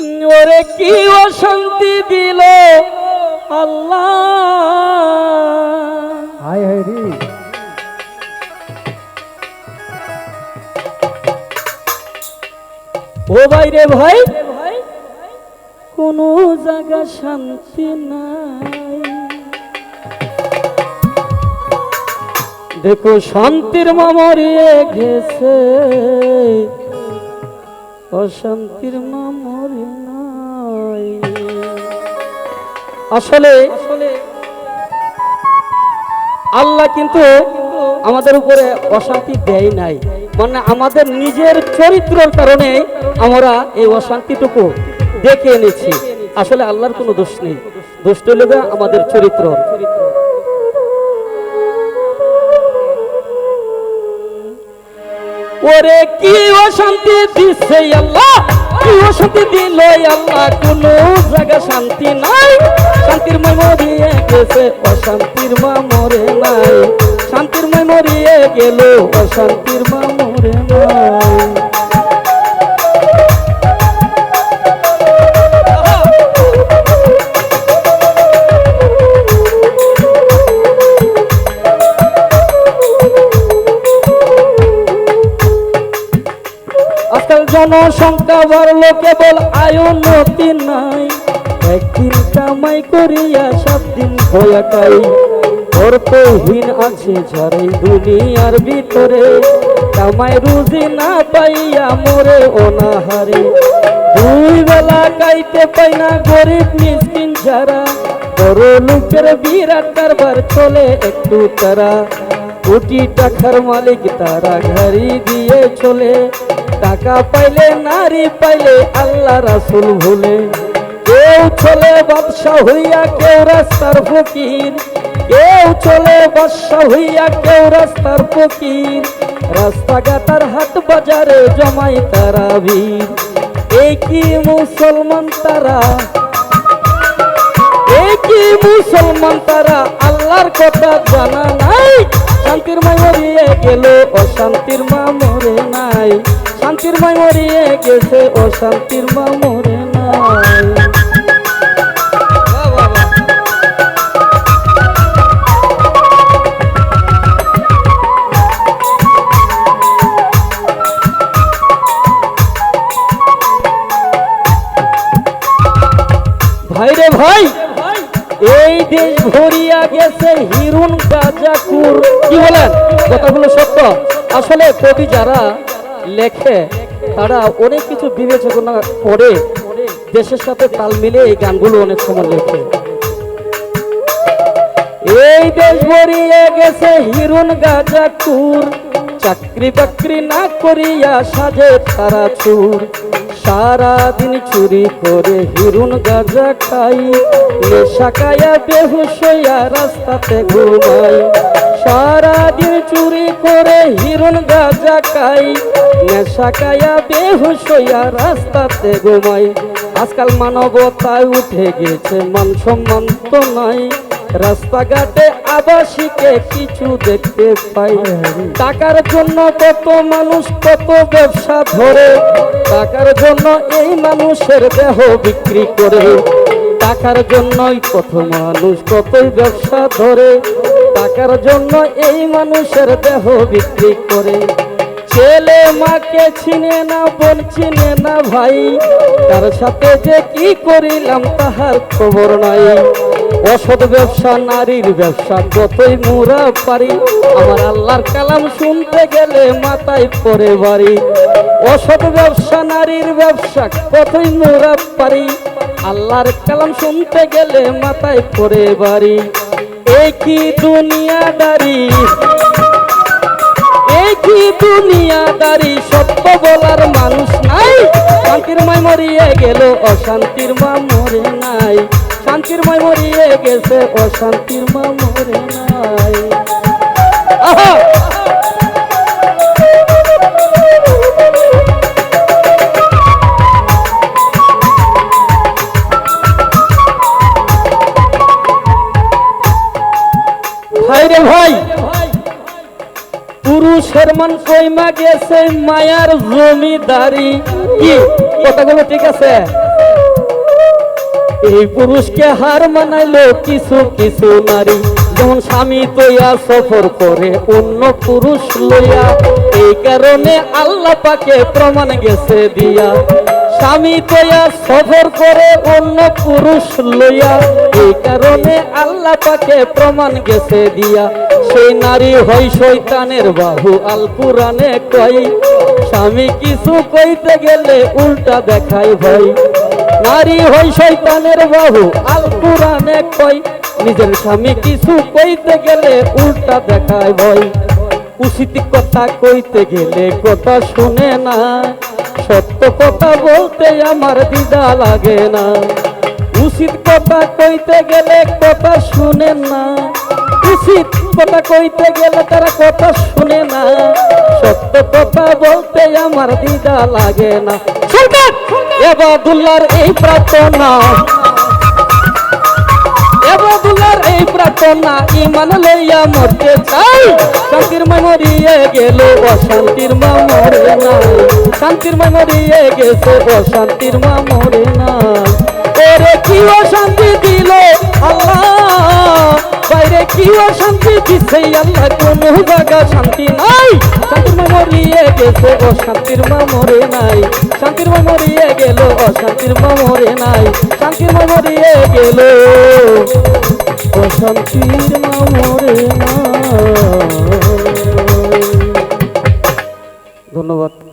ওরে কি অশান্তি দিল? আল্লাহ। হায় হায় রে। ও ভাই রে ভাই কোনো জায়গা শান্তি নাই। দেখো শান্তির মামরিয়ে গেছে। অশান্তির নাই। আসলে আল্লাহ কিন্তু আমাদের উপরে অশান্তি দেয় নাই। মানে আমাদের নিজের চরিত্রের কারণে আমরা এই অশান্তিটুকু দেখে এনেছি। আসলে আল্লাহর কোনো দোষ নেই। দোষটা হলো আমাদের চরিত্র। ওরে, কি অশান্তি দিছে আল্লাহ? কি অশান্তি দিল আল্লাহ? কোনো জায়গা শান্তি নাই। শান্তির মই মরিয়ে গেছে অশান্তির মা মরে নাই। শান্তির মই মরিয়ে গেল, অশান্তির মা জনসংখ্যা বাড়লো আয় উন্নতি নাই। একদিন কামাই করিয়া সাত দিন খাই অর্থহীন আছে ঝাড়াই দুনিয়ার ভিতরে। কামাই রুজি না পাইয়া মরে অনাহারে। দুই বেলা খাইতে পাই না গরিব মিসকিন যারা। বড় লোকের বিরাট কারবার চলে একটু তারা। কোটি টাকার মালিক তারা ঘাড়ি দিয়ে চলে। টাকা পাইলে, নারী পাইলে আল্লাহ রাসুল ভুলে। কেউ চলে বাদশাহ হইয়া কেউ রাস্তার ফকির। কেউ চলে বাদশাহ হইয়া কেউ রাস্তার ফকির। রাস্তাঘাটার হাট বাজারে জমাই তারা ভিড়। কি মুসলমান তারা? কি মুসলমান তারা? আল্লাহর কথা জানা নাই। শান্তির মাই মরিয়ে গেল, অশান্তির মা মরে নাই। শান্তির মাই মরিয়ে গেছে অশান্তির মা মরে নাই। ভাই রে ভাই, এই দেশ ভরিয়া গেছে হিরুন গাজাকুর। কি বলেন? কথাগুলো সত্য। আসলে কবি যারা লেখে, তারা অনেক কিছু বিবেচনা করে দেশের সাথে তাল মিলে এই গানগুলো অনেক সময় লেখে। এই দেশ ভরিয়ে গেছে হিরুন গাজাকুর চাকরি বাকরি না করিয়া সাজে তারা চুর। সারাদিন চুরি করে হিরুন গাজা খাই নেশা খায়া বেহুশ হইয়া রাস্তাতে ঘুমাই সারাদিন চুরি করে হিরুন গাজা খাই, নেশা কায়া বেহুশ হইয়া রাস্তাতে ঘুমাই। আজকাল মানবতায় উঠে গেছে মান সম্মান তো নাই। রাস্তাঘাটে আবাসিকে কিছু দেখতে পাই। টাকার জন্য কত মানুষ, কত ব্যবসা ধরে। টাকার জন্য এই মানুষের দেহ বিক্রি করে। টাকার জন্যই কত মানুষ, কতই ব্যবসা ধরে। টাকার জন্য এই মানুষের দেহ বিক্রি করে। ছেলে মাকে চিনে না, বোন চিনে না ভাই। তার সাথে যে কি করিলাম তাহার খবর নাই। অসৎ ব্যবসা, নারীর ব্যবসা কতই মুরা পারি, আমার আল্লাহর কালাম শুনতে গেলে মাথায় পরে বাড়ি। অসৎ ব্যবসা, নারীর ব্যবসা কতই মুরা পারি, আল্লাহর কালাম শুনতে গেলে মাথায় পরে বাড়ি। কি দুনিয়াদারি কি দুনিয়াদারি, সত্য বলার মানুষ নাই। শান্তির মাই মরিয়ে গেল, অশান্তির মা মরে নাই। শান্তির মাই মরিয়ে গেছে, অশান্তির মা মরে নাই। ভাই ভাই, পুরুষের মান কইমা গেছে মায়ার জমিদারি। কি? কথাগুলো ঠিক আছে? এই পুরুষকে হার মানাইলো কিছু কিছু নারী। যেমন স্বামী তৈয়া সফর করে, অন্য পুরুষ লইয়া। এই কারণে আল্লাহ পাকে প্রমাণ গেছে দিয়া। স্বামী তৈয়া সফর করে অন্য পুরুষ লইয়া। এই কারণে আল্লাহ পাকে প্রমাণ গেছে দিয়া। সেই নারী হয় শৈতানের বাহু, আল কুরানে কই স্বামী কিছু কইতে গেলে উল্টা দেখায় ভাই নারী হই শৈতানের বাহু, আল কুরানে কই নিজের স্বামী কিছু কইতে গেলে উল্টা দেখায় ভয়। উচিত কথা কইতে গেলে কথা শুনে না। সত্য কথা বলতে আমার দিদা লাগে না। উচিত কথা কইতে গেলে কথা শুনে না। উচিত কথা কইতে গেলে তারা কথা শুনে না। সত্য কথা বলতে আমার দিদা লাগে না। শুনবেন এবাদুল্লার এই প্রার্থনা। এবাদুল্লার এই প্রার্থনা ইমান লইয়া মরতে চাই। শান্তির মা মরিয়ে গেল, অশান্তির মা মরে নাই। শান্তির মা মরিয়ে গেছে, অশান্তির মা মরে নাই। ওরে কি অশান্তি দিল বাইরে কি অশান্তি দিছে আল্লাহ? কোন জায়গা শান্তি নাই। শান্তির মা মরিয়ে গেছে, অশান্তির মা মরে নাই। শান্তির মা মরিয়ে গেল, অশান্তির মা মরে নাই। শান্তির মা গেল। অশান্তি না। ধন্যবাদ।